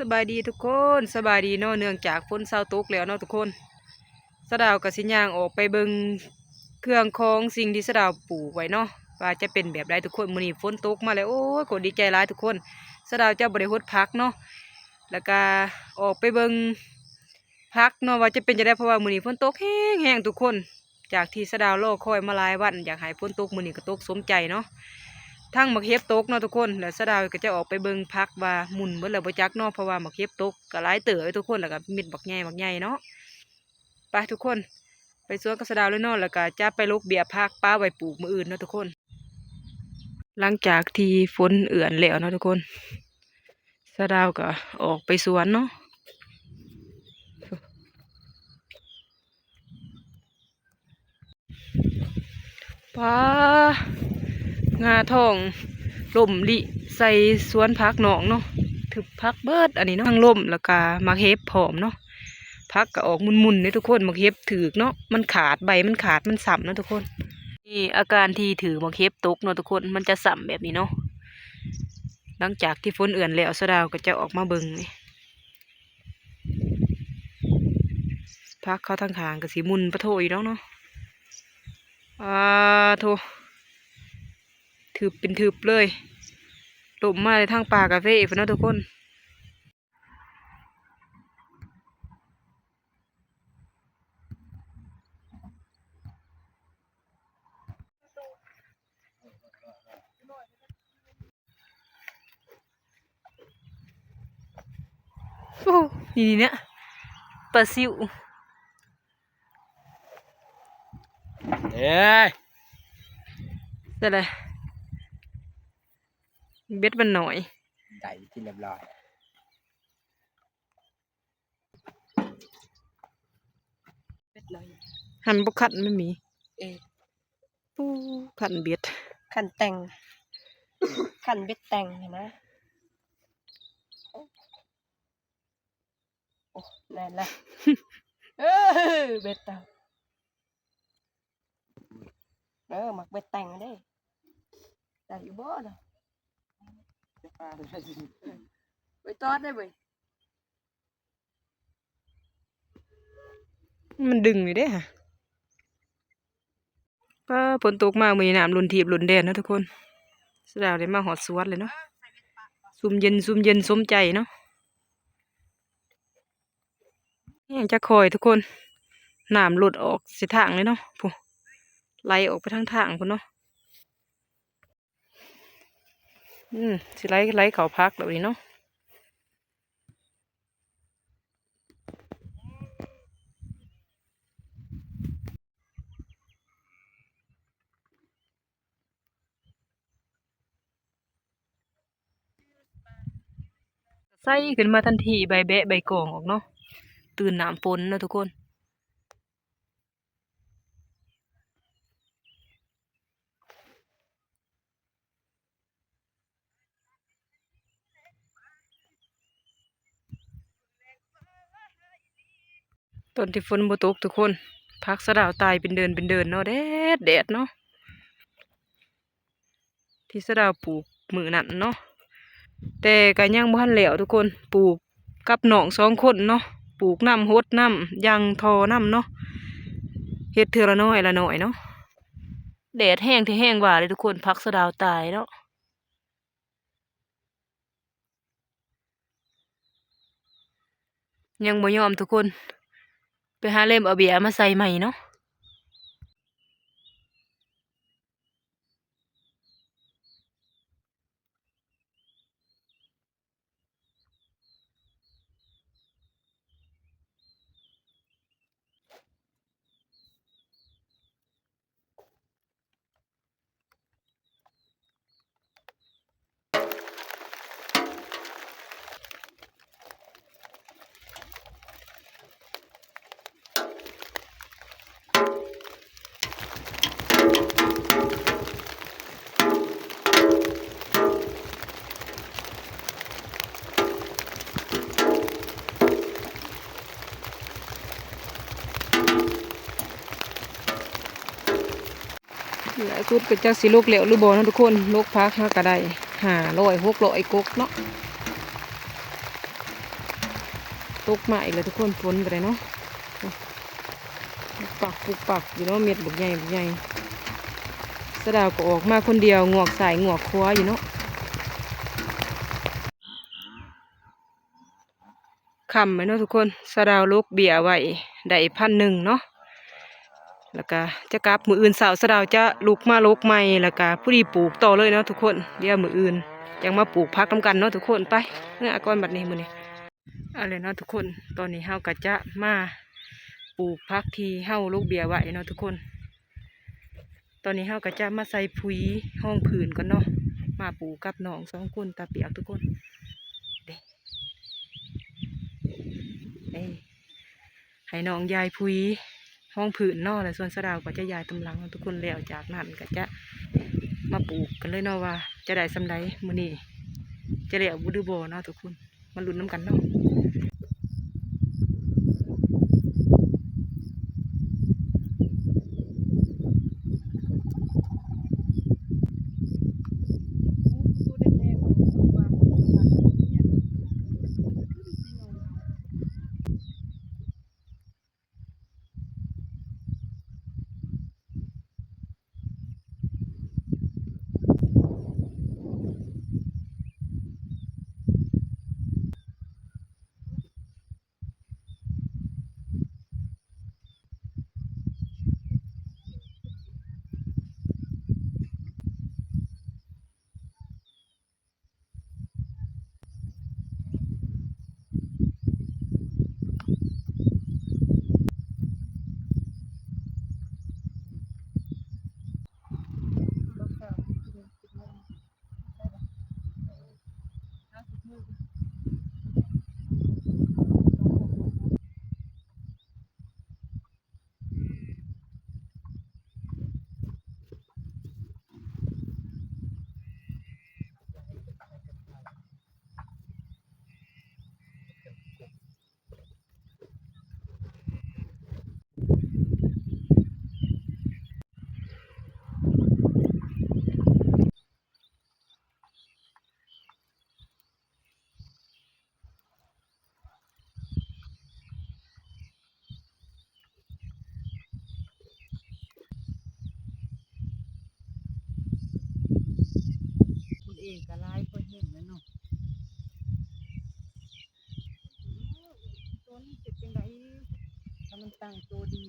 สบายดีทุกคนสบายดีเนาะเนื่องจากฝนเศร้าตกแล้วเนาะทุกคนสะดาวกับสิย่างออกไปเบิงเครื่องของสิ่งที่สะดาวปลูกไว้เนาะว่าจะเป็นแบบไรทุกคนมื้อนี้ฝนตกมาแล้วโอ้ยกดดีใจร้ายทุกคนสะดาวเจะบริหดพักเนาะแล้วก็ออกไปเบิงพักเนาะว่าจะเป็นจะได้เพราะว่ามื้อนี้ฝนตกแห้งแห้งทุกคน จากที่สะดาวรอคอยมาลายวันอยากให้ฝนตกมื้อนี้ก็ตกสมใจเนาะ ทั้งมักเห็บตกเนาะทุกคนแล้วสะดาวก็จะออกไปเบิ่งพักว่าหมุนเบิ่แล้วบ่จักเนาะเพราะว่ามักเห็บตกก็หลายเต๋อทุกคนแล้วก็มิดบักใหญ่บักใหญ่เนาะไปทุกคน ไปสวนกับสะดาวเลยเนาะแล้วก็จะไปลกเบียร์พักป้าไว้ปลูกมืออื่นเนาะทุกคน หลังจากที่ฝนเอื่อนแล้วเนาะทุกคนสะดาวก็ออกไปสวนเนาะป้า งาทองล่มลิใส่สวนพักหนองเนาะถึกพักเบิดอันนี้เนาะทั้งล่มแล้วก็มักเห็บผอมเนาะพักก็ออกมุนๆเนี่ยทุกคนมักเห็บถือเนาะมันขาดใบมันขาดมันสับเนาะทุกคนนี่อาการที่ถือมักเห็บตกเนาะทุกคนมันจะสับแบบนี้เนาะหลังจากที่ฝนเอื่อนแล้วสดาวก็จะออกมาเบิงนี่พักเขาทางขางก็สีมุนปะโถอยู่เนาะเนาะอ่าโถ ถืบเป็นถืบเลยหลบมาในทางป่ากาเฟ่พนเนาะทุกคนโอ้นี่เนี่ยปลาซิวเอ้ยแต่ละ เบ็ดมันหน่อยได้กินเรียบร้อยหันบกขันไม่มีเออปูขันเบ็ดขันแต่งขันเบ็ดแต่งเห็นไหมโอ้แน่นละเออเบ็ดแต่งเออหมักเบ็ดแต่งเด้แต่อยู่บ่เนาะ ไปตอดได้เว้ยมันดึงอยู่เด้ค่ะก็ฝนตกมามีน้ำหลุนทีบหลุนแดนนะทุกคนสดาวได้มาหอดสวนเลยเนาะซุ่มเย็นซุ่มเย็นสมใจเนาะนี่จะคอยทุกคนน้ำหลุดออกสิทางเลยเนาะผู้ไหลออกไปทางทางพุ่นเนาะ อืมสิไหลไหลเขาพักแบบนี้เนาะใส่ขึ้นมาทันทีใบแบะใบกองออกเนาะตื่นน้ำฝนนะทุกคน ตอนที่ฝนบ่ตกทุกคนพักสะดาวตายเป็นเดินเป็นเดินเนาะแดดแดดเนาะที่สะดาวปลูกมือนั่นเนาะแต่ก็ยังบ่ทันแล้วทุกคนปลูกกับหนองสองคนเนาะปลูกน้ำฮดน้ำยังทอน้ำเนาะเฮ็ดเทือละน้อยละน้อยเนาะแดดแห้งที่แห้งว่าเลยทุกคนพักสะดาวตายเนาะยังบ่ยอมทุกคน ไปหาเล่มเอาเบียร์มาใส่ใหม่เนาะ หลายสุดก็จักสิลูกเหลวหรือบ่เนาะทุกคนลูกพักหาก็ได้หาร้อยหกร้อยกกเนาะตกมาอีกแล้วทุกคนฝนกันเลยเนาะปักปุกปักอยู่เนาะเม็ดบุกใหญ่บุกใหญ่สะดาวก็ออกมาคนเดียวงวกสายงวกคว้าอยู่เนาะคำไหมเนาะทุกคนสะดาวลูกเบียร์ไว้ได้พันหนึ่งเนาะ แล้วก็จะกลับมืออื่นสาวสะดาวจะลุกมาลกใหม่แล้วก็ผู้ดีปลูกต่อเลยเนาะทุกคนเดี๋ยวมืออื่นยังมาปลูกพักทำกันเนาะทุกคนไปเนื้อก้อนบัดนี้มือนี้อาเลยเนาะทุกคนตอนนี้เฮาก็จะมาปลูกพักที่เฮาลูกเบียร์ไว้เนาะทุกคน ตอนนี้เฮาก็จะมาใส่ปุ๋ยห้องผืนก่อนเนาะมาปลูกกับน้องสองคนตาเปียกทุกคนเด้ให้น้องยายปุ๋ย ห้องผืนนอกและส่วนสะดาวก็จะย้ายตำลังทุกคนแล้วจากนั้นก็จะมาปลูกกันเลยเนาะว่า จะได้สำไรมื้อนี้จะได้เอาบุดูโบเนาะทุกคนมาลุ้นน้ำกันเนาะ คุณเองก็ร้ายก็เห็นแล้วเนาะตัวนี้เจ็บเป็นไรถ้ามันตั้งตัวดี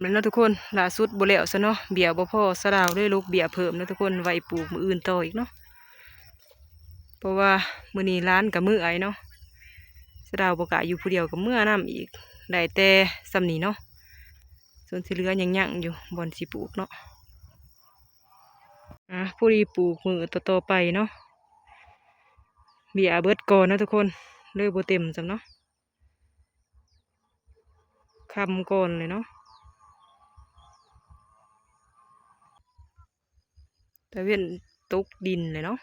แล้วนะทุกคนล่าสุดบ่แล้วซะเนาะเบียบ่พอสะดาวเลยลูกเบียเพิ่มนะทุกคนไว้ปลูกมืออื่นต่ออีกเนาะเพราะว่ามื้อนี้ร้านกับมือไอเนาะสะดาวบ่กะอยู่ผู้เดียวกับมื้อนํอีกได้แต่ซำนี้เนาะส่วนที่เหลือยังยังอยู่บอนสิปลูกเนาะอะผู้ดีปลูกมื้อต่อๆไปเนาะเบียเบิดก่อนนะทุกคนเลยบ่เต็มซำเนาะคำก่อนเลยเนาะ ต่เว้นตกดินเลยเนาะ